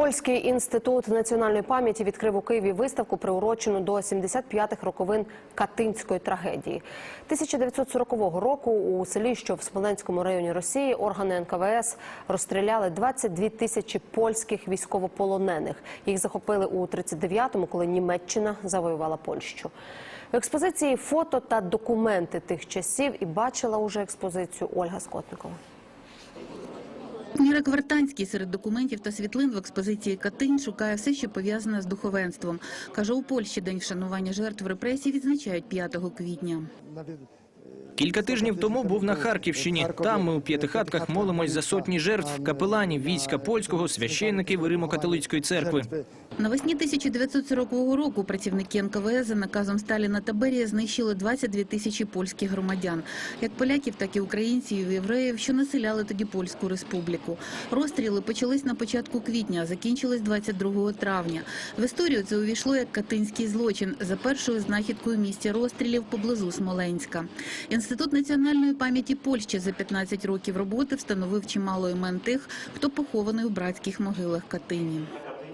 Польський інститут національної пам'яті відкрив у Києві виставку, приурочену до 75-х роковин Катинської трагедії. 1940 року у селі, що в Смоленському районі Росії, органи НКВС розстріляли 22 тисячі польських військовополонених. Їх захопили у 39-му, коли Німеччина завоювала Польщу. В експозиції фото та документи тих часів і бачила уже експозицію Ольга Скотникова. Мірek Квартанський серед документів та світлин в експозиції Катинь шукає все, що пов'язане з духовенством. Каже, у Польщі день вшанування жертв репресій відзначають 5 квітня. Кілька тижнів тому був на Харківщині. Там ми у п'ятихатках молимось за сотні жертв, капеланів, війська польського, священників Римо-католицької церкви. Навесні 1940 року працівники НКВС за наказом Сталіна та Берія знищили 22 тисячі польських громадян, як поляків, так і українців і євреїв, що населяли тоді польську республіку. Розстріли почались на початку квітня, а закінчились 22 травня. В історію це увійшло як катинський злочин за першою знахідкою місця розстрілів поблизу Смоленська. Інститут національної пам'яті Польщі за 15 років роботи встановив чимало імен тих, хто похований у братських могилах Катині.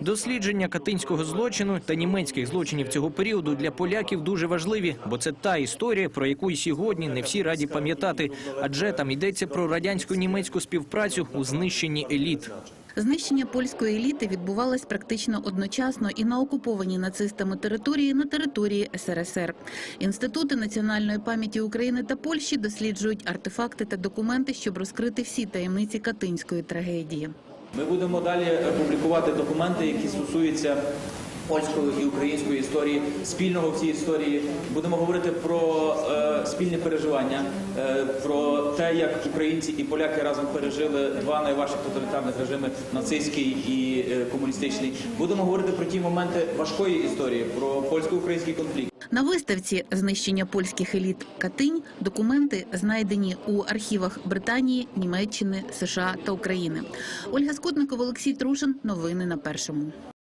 Дослідження катинського злочину та німецьких злочинів цього періоду для поляків дуже важливі, бо це та історія, про яку і сьогодні не всі раді пам'ятати, адже там йдеться про радянсько-німецьку співпрацю у знищенні еліт. Знищення польської еліти відбувалось практично одночасно і на окупованій нацистами території на території СРСР. Інститути національної пам'яті України та Польщі досліджують артефакти та документи, щоб розкрити всі таємниці катинської трагедії. Ми будемо далі публікувати документи, які стосуються польської і української історії, спільного в цій історії. Будемо говорити про е, спільне переживання, е, про те, як українці і поляки разом пережили два найважчих тоталітарних режими нацистський і е, комуністичний. Будемо говорити про ті моменти важкої історії, про польсько-український конфлікт. На виставці знищення польських еліт Катинь документи знайдені у архівах Британії, Німеччини, США та України. Ольга Скотникова, Олексій Трушин. Новини на першому.